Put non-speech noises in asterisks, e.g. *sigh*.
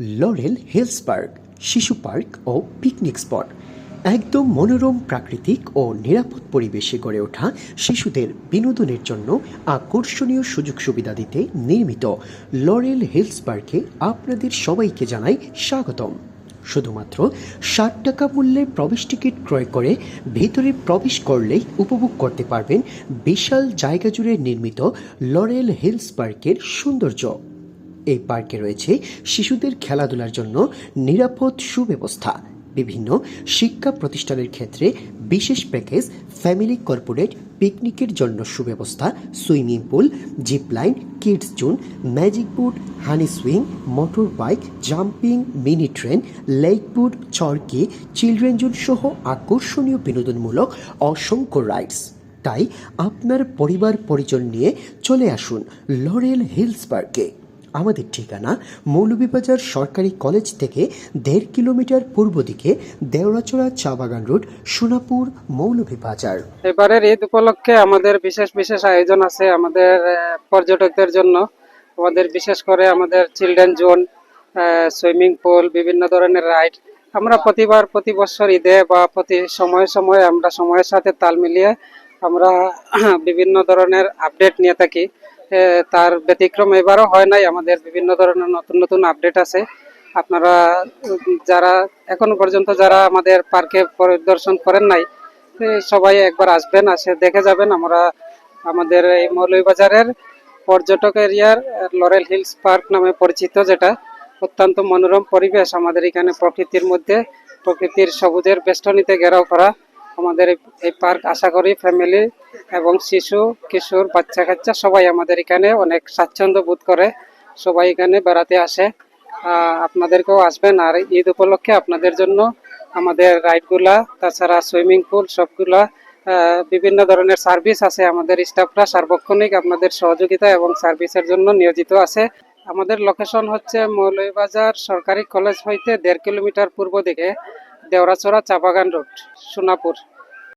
Lauryl Hills park শিশু park ও picnic spot একদম মনোরম, প্রাকৃতিক ও নিরাপদ পরিবেশে গড়ে ওঠা শিশুদের বিনোদনের জন্য আকর্ষণীয় সুযোগ সুবিধা দিতে নির্মিত লরেল হিলস পার্কে আপনাদের সবাইকে জানাই স্বাগতম। শুধুমাত্র ষাট টাকা মূল্যে প্রবেশ টিকিট ক্রয় করে ভেতরে প্রবেশ করলেই উপভোগ করতে পারবেন বিশাল জায়গা জুড়ে নির্মিত লরেল হিলস পার্কের সৌন্দর্য। এই পার্কে রয়েছে শিশুদের খেলাধুলার জন্য নিরাপদ সুব্যবস্থা, বিভিন্ন শিক্ষা প্রতিষ্ঠানের ক্ষেত্রে বিশেষ প্যাকেজ, ফ্যামিলি কর্পোরেট পিকনিকের জন্য সুব্যবস্থা, swimming pool zip line kids zone, magic boat, honey swing, motor bike, jumping, mini train, lake boat, চরকি, চিলড্রেন জোন সহ আকর্ষণীয় বিনোদনমূলক অসংখ্য রাইডস। তাই আপনার পরিবার পরিজন নিয়ে চলে আসুন লরেল হিলস পার্কে। আমাদের ঠিকানা মৌলভীবাজার সরকারি কলেজ থেকে দেড় কিলোমিটার পূর্ব দিকে দেওড়াচড়া চা বাগান রোড, সোনাপুর, মৌলভীবাজার। এবারের ঈদ উপলক্ষে আমাদের বিশেষ বিশেষ আয়োজন আছে আমাদের পর্যটকদের জন্য। আমাদের বিশেষ করে আমাদের চিলড্রেন জোন সুইমিং পুল, বিভিন্ন ধরনের রাইড। আমরা প্রতিবার, প্রতি বছর ঈদে বা প্রতি সময়ে সময়ে আমরা সময়ের সাথে তাল মিলিয়ে আমরা *clears throat* বিভিন্ন ধরনের আপডেট নিয়ে থাকি। তার ব্যতিক্রম এবারও হয় নাই। আমাদের বিভিন্ন ধরনের নতুন নতুন আপডেট আছে। আপনারা, যারা এখনও পর্যন্ত যারা আমাদের পার্কে পরিদর্শন করেন নাই সবাই একবার আসবেন, আসে দেখে যাবেন। আমরা, আমাদের এই মৌলভীবাজারের পর্যটক এরিয়ার লরেল হিলস পার্ক নামে পরিচিত, যেটা অত্যন্ত মনোরম পরিবেশ আমাদের এখানে প্রকৃতির মধ্যে, প্রকৃতির সবুজের বেষ্টনীতে ঘেরাও করা আমাদের এই- পার্ক আশা করি ফ্যামিলি এবং শিশু, কিশোর, বাচ্চা কাচ্চা সবাই আমাদের এখানে অনেক স্বাচ্ছন্দ্য বোধ করে, সবাই এখানে বেড়াতে আসে। আপনাদেরকেও আসবেন আর ঈদ উপলক্ষে আপনাদের জন্য আমাদের রাইডগুলা, তাছাড়া সুইমিং পুল সবগুলা বিভিন্ন ধরনের সার্ভিস আছে আমাদের স্টাফরা সার্বক্ষণিক আপনাদের সহযোগিতা এবং সার্ভিসের জন্য নিয়োজিত আছে। আমাদের লোকেশন হচ্ছে মৌলভীবাজার সরকারি কলেজ হইতে দেড় কিলোমিটার পূর্ব দিকে। দেওরাচড়া চাপাগান রোড সোনাপুর।